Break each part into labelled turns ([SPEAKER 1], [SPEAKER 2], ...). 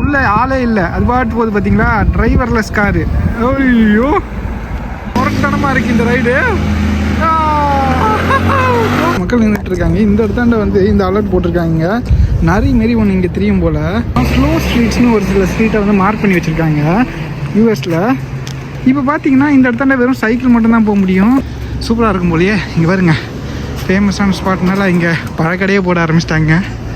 [SPEAKER 1] உள்ளே ஆளே இல்லை. அது பாட்டு போகுது பார்த்தீங்களா டிரைவர்லெஸ் காரு ஐயோ முரட்டனமாக இருக்கு இந்த ரைடு மக்கள் நின்றுட்டு இருக்காங்க. இந்த இடத்தாண்ட வந்து இந்த அலர்ட் போட்டிருக்காங்க. நிறைய மாரி ஒன்று இங்கே தெரியும் போல். ஸ்லோ ஸ்ட்ரீட்ஸ்னு ஒரு சில ஸ்ட்ரீட்டை வந்து மார்க் பண்ணி வச்சுருக்காங்க. யூஎஸில் இப்போ பார்த்தீங்கன்னா இந்த இடத்தாண்ட வெறும் சைக்கிள் மட்டும்தான் போக முடியும். சூப்பராக இருக்கும் போலயே. இங்கே பாருங்க. ஃபேமஸான ஸ்பாட்னால இங்கே பழக்கடையே போட ஆரம்பிச்சிட்டாங்க.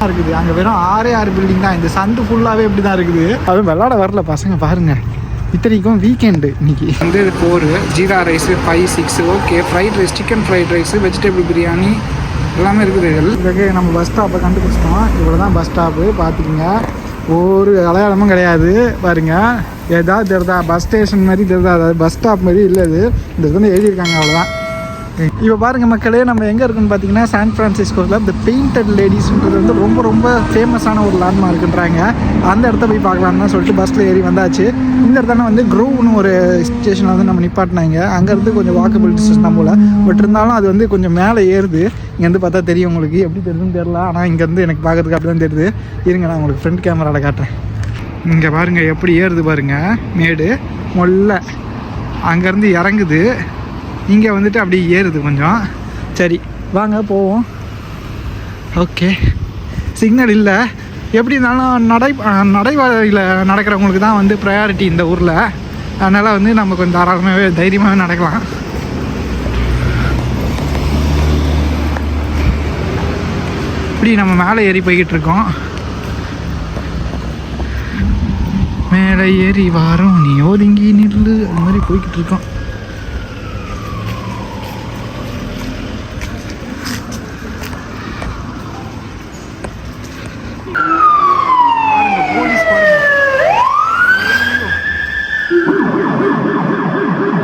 [SPEAKER 1] இருக்குது. அங்கே வெறும் ஆறே ஆறு பில்டிங் தான். இந்த சந்து ஃபுல்லாகவே இப்படி தான் இருக்குது. அதுவும் விளாட வரல பசங்க பாருங்க. இத்தனைக்கும் வீக்கெண்டு இன்னைக்கு. வந்து four jeera rice five six okay fried rice chicken fried rice vegetable biryani எல்லாமே இருக்குது. இதுக்கு நம்ம பஸ் ஸ்டாப்பை கண்டுபிடிச்சிட்டோம். இவ்வளோ தான் பஸ் ஸ்டாப்பு பார்த்துக்கிங்க ஒரு அடையாளமும் கிடையாது. பாருங்க. ஏதாவது தெரிதா பஸ் ஸ்டேஷன் மாதிரி தெரிதா. அதாவது பஸ் ஸ்டாப் மாதிரி இல்லை இது. இந்த எழுதியிருக்காங்க அவ்வளோதான் இப்போ பாருங்க மக்களே நம்ம எங்கே இருக்குன்னு பார்த்தீங்கன்னா சான் ஃப்ரான்சிஸ்கோவில் இந்த பெயிண்டட் லேடிஸ்ன்றது வந்து ரொம்ப ரொம்ப ஃபேமஸான ஒரு லேண்ட்மார்க்குன்றாங்க அந்த இடத்த போய் பார்க்கலான்னு தான் சொல்லிட்டு பஸ்ஸில் ஏறி வந்தாச்சு. இந்த இடத்துல வந்து க்ரோவ்னு ஒரு ஸ்டேஷனில் வந்து நம்ம நிப்பாட்டினாங்க. அங்கேருந்து கொஞ்சம் வாக்கபிள் டிஸ்டன்ஸ் தான் போல். பட் இருந்தாலும் அது வந்து கொஞ்சம் மேலே ஏறுது. இங்கேருந்து பார்த்தா தெரியும் உங்களுக்கு. எப்படி தெரியுதுன்னு தெரில ஆனால் இங்கேருந்து எனக்கு பார்க்கறதுக்கு அப்படி தான் தெரியுது. இருங்க நான் உங்களுக்கு ஃப்ரண்ட் கேமராவில் காட்டுறேன். இங்கே பாருங்கள் எப்படி ஏறுது பாருங்கள் மேடு மொல்ல. அங்கேருந்து இறங்குது. இங்கே வந்துட்டு அப்படியே ஏறுது கொஞ்சம். சரி வாங்க போவோம். ஓகே. சிக்னல் இல்லை. எப்படி இருந்தாலும் நடை நடைபாதையில் நடக்கிறவங்களுக்கு தான் வந்து ப்ரையாரிட்டி இந்த ஊரில். அதனால் வந்து நம்ம கொஞ்சம் தாராளமாகவே தைரியமாகவே நடக்கலாம். இப்படி நம்ம மேலே ஏறி போய்கிட்டு இருக்கோம். மேலே ஏறி வாரோம். நீ ஒதுங்கி நில்லு. அந்த மாதிரி போய்கிட்டு இருக்கோம் பாருங்க போலீஸ் பாருங்க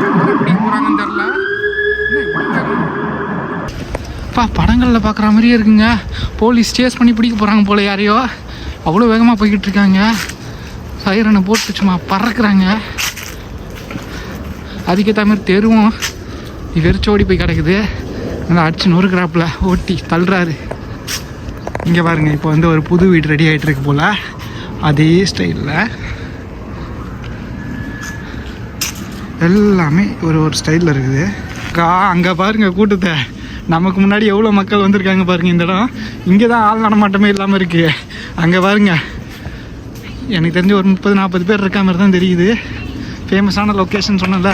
[SPEAKER 1] யார் அப்படி போறாங்கன்னு தெரியல என்ன இப்படி தெரியல? அப்பா படங்களில் பார்க்குற மாதிரியே இருக்குங்க. போலீஸ் சேஸ் பண்ணி பிடிக்க போகிறாங்க போல யாரையோ. அவ்வளோ வேகமாக போய்கிட்டு இருக்காங்க. சைரனை போட்டு சும்மா பறக்குறாங்க. அதுக்கேற்ற மாதிரி தெருவும் வெறிச்சோடி போய் கிடக்குது. நல்லா அடிச்சு நொறுக்கிறாப்புல. ஓட்டி தள்ளுறாரு. இங்கே பாருங்க இப்போ வந்து ஒரு புது வீடு ரெடி ஆகிட்டு இருக்கு போல். அதே ஸ்டைலில் எல்லாமே ஒரு ஒரு ஸ்டைலில் இருக்குது. கா அங்கே பாருங்க கூட்டத்தை. நமக்கு முன்னாடி எவ்வளோ மக்கள் வந்திருக்காங்க பாருங்கள் இந்த இடம். இங்கே தான் ஆள் நடமாட்டமே இல்லாமல் இருக்குது அங்கே பாருங்க. எனக்கு தெரிஞ்ச ஒரு முப்பது நாற்பது பேர் இருக்க மாதிரி தான் தெரியுது. ஃபேமஸான லொக்கேஷன் சொன்னல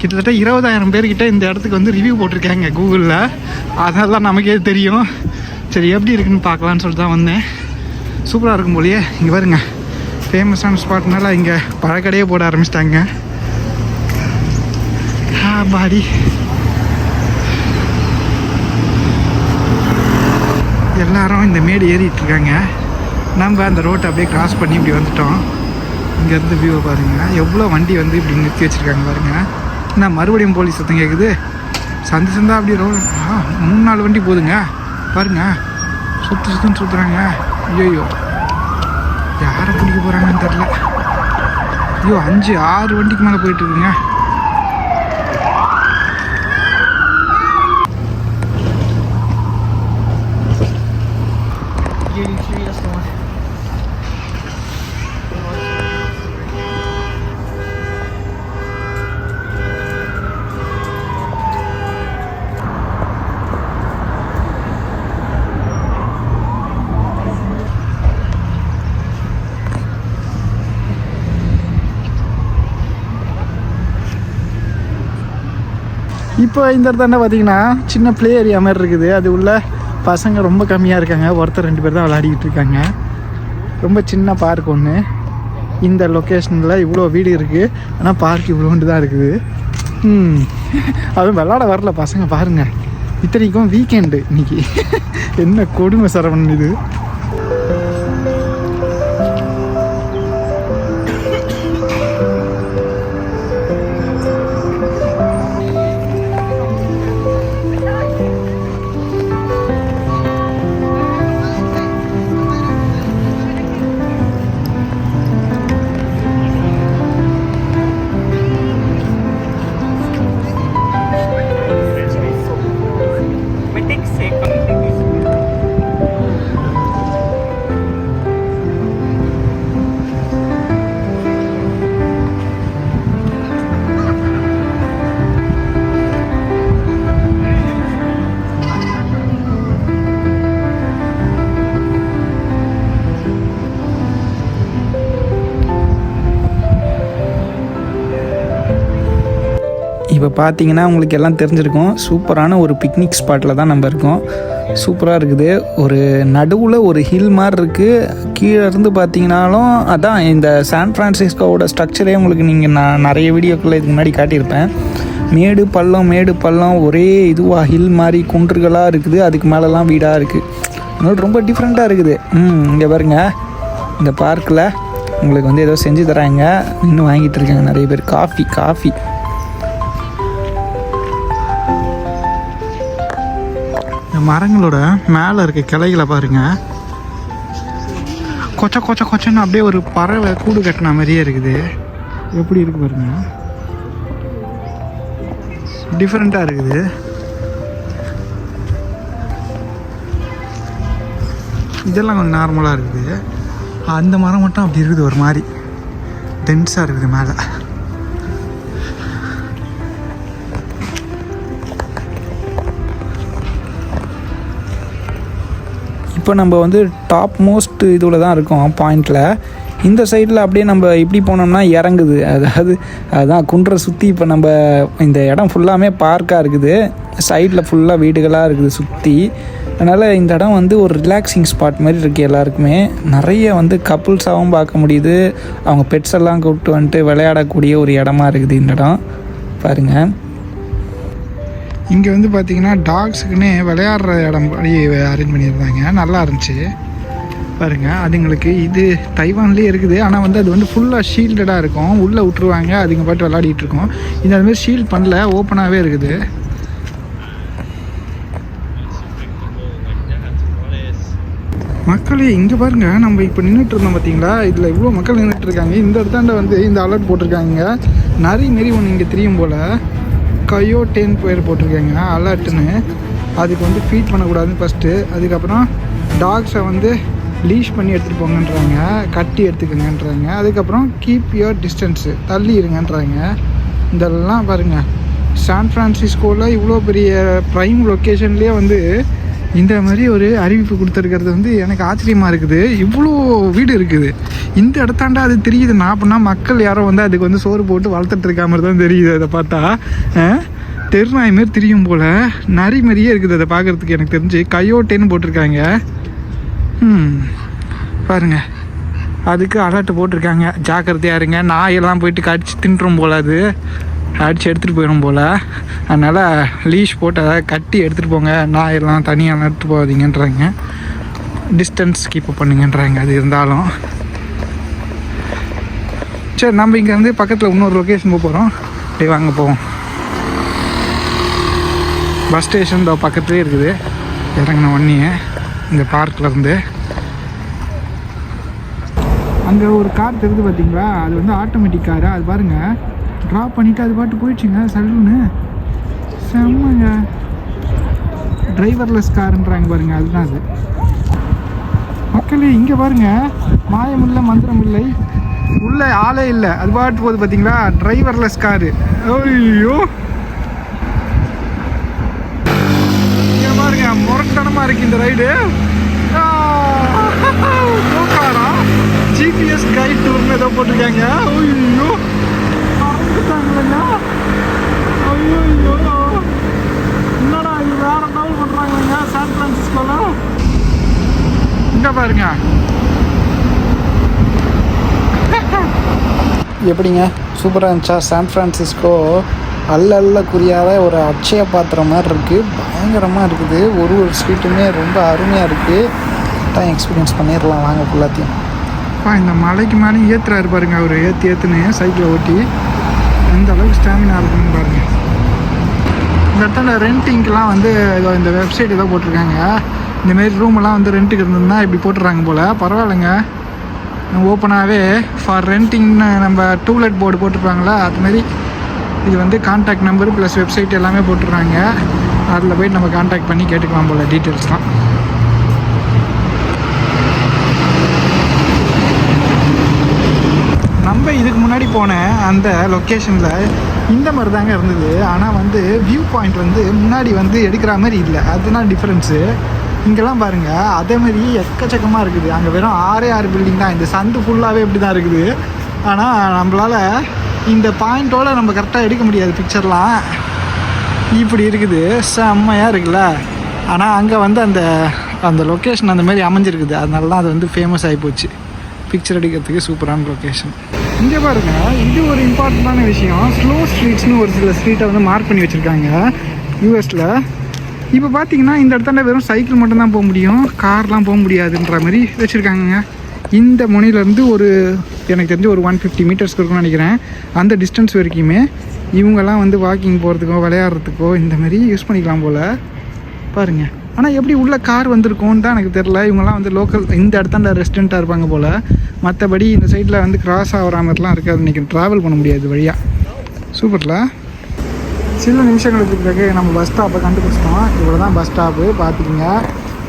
[SPEAKER 1] கிட்டத்தட்ட இருபதாயிரம் பேர்கிட்ட இந்த இடத்துக்கு வந்து ரிவ்யூ போட்டிருக்காங்க கூகுளில் அதெல்லாம் நமக்கே தெரியும். சரி எப்படி இருக்குன்னு பார்க்கலான்னு சொல்லிட்டு தான் வந்தேன். சூப்பராக இருக்கும் போலயே. இங்கே பாருங்க. ஃபேமஸான ஸ்பாட்னால இங்கே பழக்கடையே போட ஆரம்பிச்சிட்டாங்க. பாடி. எல்லாரும் இந்த மேடு ஏறிட்டு இருக்காங்க நம்ம அந்த ரோட்டை அப்படியே கிராஸ் பண்ணி இப்படி வந்துட்டோம். இங்கேருந்து வியூவை பாருங்க. எவ்வளோ வண்டி வந்து இப்படி நிறுத்தி வச்சுருக்காங்க பாருங்க. என்ன மறுபடியும் போலீஸ் சத்தம் கேட்குது சந்து சந்தா அப்படி ரோ ஆ மூணு நாலு வண்டி போகுதுங்க பாருங்க. சுற்று சுற்றுன்னு சுற்றுறாங்க ஐயோயோ. யாரை பிடிக்க போகிறாங்கன்னு தெரில ஐயோ அஞ்சு ஆறு வண்டிக்கு மேலே போயிட்டுருக்குங்க இருக்குங்க இப்போ இந்த இடத்தாண்ட பார்த்தீங்கன்னா சின்ன ப்ளே ஏரியா மாதிரி இருக்குது. அது உள்ள பசங்க ரொம்ப கம்மியாக இருக்காங்க. ஒருத்தர் ரெண்டு பேர் தான் விளையாடிக்கிட்டு இருக்காங்க. ரொம்ப சின்ன பார்க் ஒன்று இந்த லொக்கேஷனில் இவ்வளோ வீடு இருக்குது ஆனால் பார்க் இவ்வளோண்டு தான் இருக்குது. ம் அதுவும் விளாட வரல பசங்க பாருங்கள் இத்தனைக்கும் வீக்கெண்டு இன்னைக்கு. என்ன கொடுமை சரவணன் இது.
[SPEAKER 2] பார்த்தீங்கன்னா உங்களுக்கு எல்லாம் தெரிஞ்சிருக்கும். சூப்பரான ஒரு பிக்னிக் ஸ்பாட்டில் தான் நம்ம இருக்கோம். சூப்பராக இருக்குது. ஒரு நடுவில் ஒரு ஹில் மாதிரி இருக்குது கீழே இருந்து பார்த்தீங்கனாலும் அதான் இந்த சான் ஃப்ரான்சிஸ்கோவோட ஸ்ட்ரக்சரே உங்களுக்கு நீங்கள் நான் நிறைய வீடியோக்களில் இதுக்கு முன்னாடி காட்டியிருப்பேன். மேடு பள்ளம் மேடு பள்ளம் ஒரே இதுவாக ஹில் மாதிரி குன்றுகளாக இருக்குது. அதுக்கு மேலெலாம் வீடாக இருக்குது அதனால ரொம்ப டிஃப்ரெண்ட்டாக இருக்குது. ம் இங்கே பாருங்க. இந்த பார்க்கில் உங்களுக்கு வந்து ஏதோ செஞ்சு தராங்க. இன்னும் வாங்கிட்டு இருக்காங்க நிறைய பேர். Coffee coffee.
[SPEAKER 1] இந்த மரங்களோட மேலே இருக்க கிளைகளை பாருங்க. கொச்ச கொச்ச கொச்சன்னு அப்படியே ஒரு பறவை கூடு கட்டின மாதிரியே இருக்குது. எப்படி இருக்கு பாருங்க. டிஃப்ரெண்ட்டாக இருக்குது. இதெல்லாம் கொஞ்சம் நார்மலாக இருக்குது. அந்த மரம் மட்டும் அப்படி இருக்குது ஒரு மாதிரி. டென்ஸாக இருக்குது மேலே.
[SPEAKER 2] இப்போ நம்ம வந்து டாப் மோஸ்ட் இதில் தான் இருக்கோம் பாயிண்டில் இந்த சைடில் அப்படியே நம்ம இப்படி போனோம்னா இறங்குது. அதாவது அதுதான் குன்றை சுற்றி இப்போ நம்ம இந்த இடம் ஃபுல்லாமே பார்க்காக இருக்குது. சைடில் ஃபுல்லாக வீடுகளாக இருக்குது சுற்றி அதனால் இந்த இடம் வந்து ஒரு ரிலாக்ஸிங் ஸ்பாட் மாதிரி இருக்குது எல்லாருக்குமே. நிறைய வந்து கப்புள்ஸாகவும் பார்க்க முடியுது. அவங்க பெட்ஸ் எல்லாம் கூப்பிட்டு வந்துட்டு விளையாடக்கூடிய ஒரு இடமா இருக்குது இந்த இடம். பாருங்கள்
[SPEAKER 1] இங்கே வந்து பார்த்தீங்கன்னா டாக்ஸுக்குன்னே விளையாடுற இடம் அரேஞ்ச் பண்ணியிருந்தாங்க. நல்லா இருந்துச்சு. பாருங்க அதுங்களுக்கு இது தைவான்லேயே இருக்குது. ஆனால் வந்து அது வந்து ஃபுல்லாக ஷீல்டடாக இருக்கும். உள்ளே விட்ருவாங்க அதுங்க பாட்டு விளையாடிட்டு இருக்கோம். இந்த அதுமாதிரி ஷீல்ட் பண்ணல ஓப்பனாகவே இருக்குது. மக்களே இங்கே பாருங்கள் நம்ம இப்போ நின்றுட்டு இருந்தோம் பார்த்தீங்களா இதில் இவ்வளோ மக்கள் நின்றுட்டு இருக்காங்க. இந்த இடத்தாண்ட வந்து இந்த அலர்ட் போட்டிருக்காங்க. நரி மாரி ஒன்று இங்கே தெரியும் போல். கயோட்டேன்னு பேர் போட்டிருக்காங்க அலர்ட்னு அதுக்கு வந்து ஃபீட் பண்ணக்கூடாதுன்னு ஃபஸ்ட்டு அதுக்கப்புறம் டாக்ஸை வந்து லீஷ் பண்ணி எடுத்துகிட்டு போங்கன்றாங்க. கட்டி எடுத்துக்கங்கன்றாங்க. அதுக்கப்புறம் கீப் யுவர் டிஸ்டன்ஸு தள்ளி இருங்கன்றாங்க. இதெல்லாம் பாருங்கள் சான் ஃப்ரான்சிஸ்கோவில் இவ்வளோ பெரிய ப்ரைம் லொக்கேஷன்லேயே வந்து இந்த மாதிரி ஒரு அறிவிப்பு கொடுத்துருக்கிறது வந்து எனக்கு ஆச்சரியமாக இருக்குது. இவ்வளோ வீடு இருக்குது. இந்த இடத்தாண்டா அது தெரியுதுன்னா அப்படின்னா மக்கள் யாரோ வந்து அதுக்கு வந்து சோறு போட்டு வளர்த்துட்டு இருக்க மாதிரி தான் தெரியுது அதை பார்த்தா. தெருநாய் மாரி தெரியும் போல். நரி மாதிரியே இருக்குது அதை பார்க்குறதுக்கு எனக்கு தெரிஞ்சு. கையோட்டேன்னு போட்டிருக்காங்க. ம். பாருங்க. அதுக்கு அலர்ட் போட்டிருக்காங்க. ஜாக்கிரதையாக இருங்க. நாயெல்லாம் போயிட்டு கடிச்சு தின்றும் போல அது. அடித்து எடுத்துகிட்டு போயிடும் போல். அதனால் லீஷ் போட்டு அதை கட்டி எடுத்துகிட்டு போங்க. நாயெல்லாம் தனியாக எடுத்துகிட்டு போகாதீங்கன்றாங்க. Distance keep பண்ணுங்கன்றாங்க. அது இருந்தாலும். சரி நம்ம இங்கேருந்து பக்கத்தில் இன்னொரு லொக்கேஷன் போக போகிறோம் அப்படியே வாங்க போவோம். பஸ் ஸ்டேஷன் இந்த பக்கத்துலேயே இருக்குது. இறங்கின உடனே இந்த பார்க்கிலருந்து அங்கே ஒரு கார் தெரியுது பார்த்தீங்களா அது வந்து ஆட்டோமேட்டிக் காரு அது பாருங்கள் ட்ராப் பண்ணிவிட்டு அது பாட்டு போயிடுச்சுங்க சல்லுன்னு. செம்மங்க. டிரைவர்லெஸ் காருன்றாங்க பாருங்க அதுதான் அது. மக்களே இங்கே பாருங்க மாயம் இல்லை மந்திரம் இல்லை. உள்ளே ஆளே இல்லை. அது பாட்டு போகுது பார்த்தீங்களா டிரைவர்லெஸ் காரு ஐயோ. இங்கே பாருங்க முரட்டனமாக இருக்கு இந்த ரைடு ஜிபிஎஸ் கைட் டூர்னு ஏதோ போட்டிருக்காங்க. ஐயோ. மறந்துட்டாங்களா ஐயோ ஐயோ என்னடா இது? வேற லெவல் பண்றாங்க சான் பிரான்சிஸ்கோல இங்க பாருங்க.
[SPEAKER 2] எப்படிங்க? சூப்பராக இருந்துச்சா? சான் ஃப்ரான்சிஸ்கோ அல்ல அல்ல குறியாத ஒரு அட்சய பாத்திரம் மாதிரி இருக்குது பயங்கரமாக இருக்குது. ஒரு ஒரு ஸ்ட்ரீட்டுமே ரொம்ப அருமையாக இருக்குது கரெக்டாக எக்ஸ்பீரியன்ஸ் பண்ணிடலாம். வாங்க ஃபுல்லாத்தையும்
[SPEAKER 1] அப்பா இந்த மலைக்கு மேலே ஏத்துறாரு பாருங்க அவர். ஏற்றி ஏற்றுன்னு சைக்கிளை ஓட்டி. எந்த அளவுக்கு ஸ்டாமினா இருக்குன்னு பாருங்க. இந்த இடத்துல ரெண்டிங்க்கெலாம் வந்து ஏதோ இந்த வெப்சைட் ஏதோ போட்டிருக்காங்க. இந்தமாரி ரூமெல்லாம் வந்து ரெண்ட்டுக்கு இருந்ததுன்னா இப்படி போட்டுறாங்க போல். பரவாயில்லைங்க. ஓப்பனாகவே ஃபார் ரெண்டிங்னு நம்ம டூலெட் போர்டு போட்டிருப்பாங்களா அதுமாரி இது வந்து கான்டாக்ட் நம்பர் ப்ளஸ் வெப்சைட் எல்லாமே போட்டுடுறாங்க அதில் போய் நம்ம கான்டாக்ட் பண்ணி கேட்டுக்கலாம் போல் டீட்டெயில்ஸ்லாம் நம்ம இதுக்கு முன்னாடி போன அந்த லொக்கேஷனில் இந்த மாதிரி தாங்க இருந்தது. ஆனால் வந்து வியூ பாயிண்ட் வந்து முன்னாடி வந்து எடுக்கிற மாதிரி இல்லை. அதுதான் டிஃப்ரென்ஸு இங்கெல்லாம் பாருங்கள் அதே மாதிரி எக்கச்சக்கமாக இருக்குது. அங்கே வெறும் ஆறே ஆறு பில்டிங் தான். இந்த சந்து ஃபுல்லாகவே இப்படி தான் இருக்குது. ஆனால் நம்மளால் இந்த பாயிண்ட்டோடு நம்ம கரெக்டாக எடுக்க முடியாது பிக்சர்லாம் இப்படி இருக்குது. செம்மையாக இருக்குல்ல. ஆனால் அங்கே வந்து அந்த அந்த லொக்கேஷன் அந்த மாதிரி அமைஞ்சிருக்குது. அதனால தான் அது வந்து ஃபேமஸ் ஆகி போச்சு. பிக்சர் எடுக்கிறதுக்கு சூப்பரான லொக்கேஷன் இங்கே பாருங்க இது ஒரு இம்பார்ட்டண்ட்டான விஷயம். ஸ்லோ ஸ்ட்ரீட்ஸ்னு ஒரு சில ஸ்ட்ரீட்டை வந்து மார்க் பண்ணி வச்சுருக்காங்க யூஎஸில் இப்போ பார்த்தீங்கன்னா இந்த இடத்துல வெறும் சைக்கிள் மட்டும்தான் போக முடியும். கார்லாம் போக முடியாதுன்ற மாதிரி வச்சுருக்காங்க இந்த முனையிலேருந்து ஒரு எனக்கு தெரிஞ்சு ஒரு ஒன் ஃபிஃப்டி மீட்டர்ஸ்க்கு இருக்கும்னு நினைக்கிறேன். அந்த டிஸ்டன்ஸ் வரைக்குமே இவங்கெல்லாம் வந்து வாக்கிங் போகிறதுக்கோ விளையாடுறதுக்கோ இந்த மாதிரி யூஸ் பண்ணிக்கலாம் போல். பாருங்கள் ஆனால் எப்படி உள்ள கார் வந்திருக்கும்னு தான் எனக்கு தெரில இவங்கெல்லாம் வந்து லோக்கல் இந்த இடத்தாண்ட ரெஸ்டண்ட்டாக இருப்பாங்க போல். மற்றபடி இந்த சைடில் வந்து கிராஸ் ஆகிற மாதிரிலாம் இருக்காது. இன்றைக்கி ட்ராவல் பண்ண முடியாது வழியாக சூப்பரில் சில நிமிஷங்களுக்கு பிறகு நம்ம பஸ் ஸ்டாப்பை கண்டுபிடிச்சிட்டோம். இவ்வளோ தான் பஸ் ஸ்டாப்பு பார்த்துக்கிங்க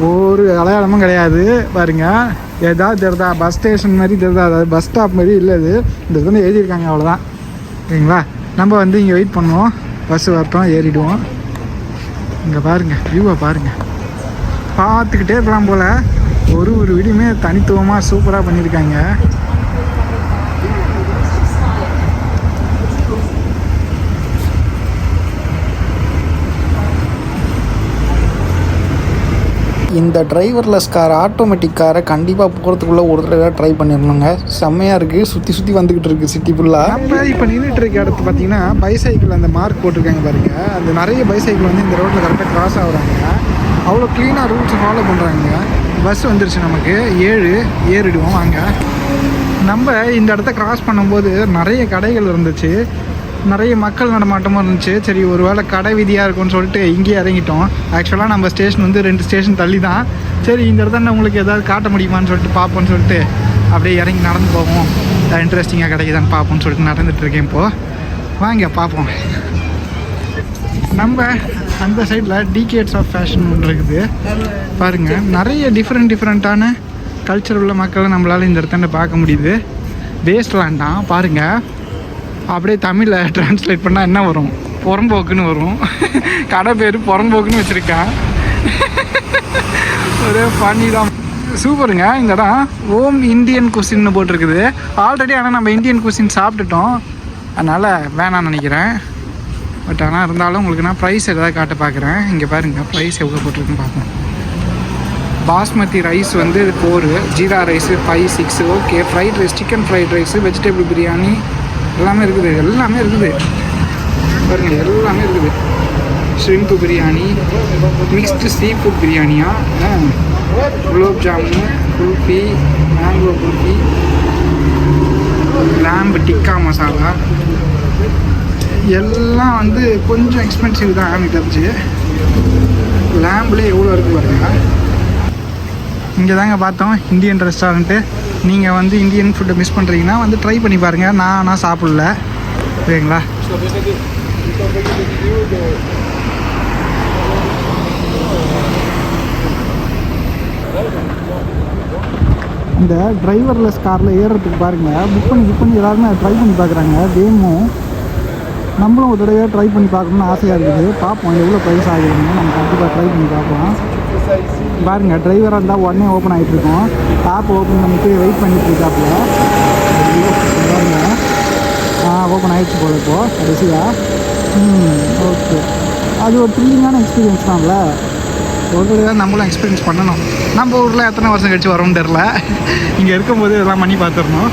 [SPEAKER 1] ஒரு அடையாளமும் கிடையாது. பாருங்க. ஏதாவது தெரிதா? பஸ் ஸ்டேஷன் மாதிரி தெரிதா? அதாவது பஸ் ஸ்டாப் மாதிரி இல்லை இது. இந்த இடத்துல எழுதியிருக்காங்க அவ்வளோதான் சரிங்களா? நம்ம வந்து இங்கே வெயிட் பண்ணுவோம். பஸ் வரட்டும் ஏறிடுவோம். இங்கே பாருங்கள் வியூவை பாருங்கள் பார்த்துக்கிட்டே இருக்கலாம் போல். ஒரு ஒரு வீடியுமே தனித்துவமாக சூப்பராக பண்ணியிருக்காங்க.
[SPEAKER 2] இந்த டிரைவர்லெஸ் கார் ஆட்டோமேட்டிக் காரை கண்டிப்பாக போகிறதுக்குள்ளே ஒரு தடவை ட்ரை பண்ணிடணுங்க. செம்மையாக இருக்குது சுற்றி சுற்றி வந்துக்கிட்டு இருக்குது சிட்டி ஃபுல்லாக
[SPEAKER 1] நம்ம இப்போ நின்றுட்டு இருக்க இடத்து பார்த்தீங்கன்னா பைசைக்கிள் அந்த மார்க் போட்டிருக்காங்க பாருங்க. அந்த நிறைய பைசைக்கிள் வந்து இந்த ரோட்டில் கரெக்டாக கிராஸ் ஆகுறாங்க. அவ்வளோ க்ளீனாக ரூல்ஸ் ஃபாலோ பண்ணுறாங்க பஸ் வந்துருச்சு நமக்கு. ஏழு ஏறிடுவோம் வாங்க. நம்ம இந்த இடத்த கிராஸ் பண்ணும்போது நிறைய கடைகள் இருந்துச்சு. நிறைய மக்கள் நடமாட்டமும் இருந்துச்சு. சரி ஒரு வேளை கடை விதியாக இருக்கும்னு சொல்லிட்டு இங்கேயே இறங்கிட்டோம். ஆக்சுவலாக நம்ம ஸ்டேஷன் வந்து ரெண்டு ஸ்டேஷன் தள்ளி தான் சரி இந்த இடத்த உங்களுக்கு ஏதாவது காட்ட முடியுமான்னு சொல்லிட்டு பார்ப்போம்னு சொல்லிட்டு அப்படியே இறங்கி நடந்து போவோம். இன்ட்ரெஸ்டிங்காக கிடைக்குதான்னு பார்ப்போம்னு சொல்லிட்டு நடந்துகிட்ருக்கேன் இப்போது வாங்க பார்ப்போம். நம்ம அந்த சைடில் டிகேட்ஸ் ஆஃப் ஃபேஷன் ஒன்று இருக்குது. பாருங்கள் நிறைய டிஃப்ரெண்ட் டிஃப்ரெண்ட்டான கல்ச்சர் உள்ள மக்களை நம்மளால் இந்த இடத்துல பார்க்க முடியுது. வேஸ்ட்லாண்டாம் பாருங்கள் அப்படியே தமிழில் ட்ரான்ஸ்லேட் பண்ணால் என்ன வரும்? புறம்போக்குன்னு வரும். கடை பேர் புறம்போக்குன்னு வச்சுருக்கேன். ஒரே பண்ணி தான். சூப்பருங்க இந்த இடம் ஓம் இந்தியன் குசின்னு போட்டிருக்குது. ஆல்ரெடி ஆனால் நம்ம இந்தியன் குசின் சாப்பிட்டுட்டோம். அதனால் வேணாம்னு நினைக்கிறேன். பட் ஆனால் இருந்தாலும் உங்களுக்கு நான் ப்ரைஸ் எதாவது காட்ட பார்க்குறேன். இங்கே பாருங்கள் ப்ரைஸ் எவ்வளோ போட்டிருக்குன்னு பார்ப்போம். பாஸ்மதி ரைஸ் வந்து four jeera rice five six okay fried rice chicken fried rice vegetable biryani எல்லாமே இருக்குது. எல்லாமே இருக்குது. பாருங்க எல்லாமே இருக்குது. Shrimp biryani mixed sea food பிரியாணியா குலோப் ஜாமுன் குல்ஃபி மேங்கோ குல்ஃபி லேம்பு டிக்கா மசாலா எல்லாம் வந்து கொஞ்சம் எக்ஸ்பென்சிவ் தான் எனக்கு தெரிஞ்சு. லேம்பில் எவ்வளோ இருக்குது பாருங்க. இங்கே தாங்க பார்த்தோம் இந்தியன் ரெஸ்டாரண்ட்டு நீங்கள் வந்து இந்தியன் ஃபுட்டை மிஸ் பண்ணுறீங்கன்னா வந்து ட்ரை பண்ணி பாருங்கள் நான் ஆனால் சாப்பிடல. சரிங்களா? இந்த டிரைவர்லெஸ் காரில் ஏறுறதுக்கு பாருங்கள் புக் பண்ணி புக் பண்ணி எல்லாருமே ட்ரை பண்ணி பார்க்குறாங்க. கேமும் நம்மளும் ஒரு தடவை ட்ரை பண்ணி பார்க்கணும்னு ஆசையாக இருக்குது. பார்ப்போம் எவ்வளோ ப்ரைஸ் ஆகுதுன்னு. நம்ம கண்டிப்பாக ட்ரை பண்ணி பார்ப்போம் பாருங்கள் டிரைவராக இருந்தால் உடனே ஓப்பன் ஆகிட்டு டாப் ஆப் ஓப்பன் பண்ணிட்டு வெயிட் பண்ணிட்டு இருக்காப்புல. ஆ ஓப்பன் ஆகிடுச்சு போல இப்போ கடைசியாக ம் ஓகே அது ஒரு த்ரில்லிங்கான எக்ஸ்பீரியன்ஸ் தான்ல ஒரு தடவை நம்மளும் எக்ஸ்பீரியன்ஸ் பண்ணணும். நம்ம ஊரில் எத்தனை வருஷம் கழிச்சு வரோம்னு தெரில இங்கே இருக்கும்போது இதெல்லாம் பண்ணி பார்த்துடணும்.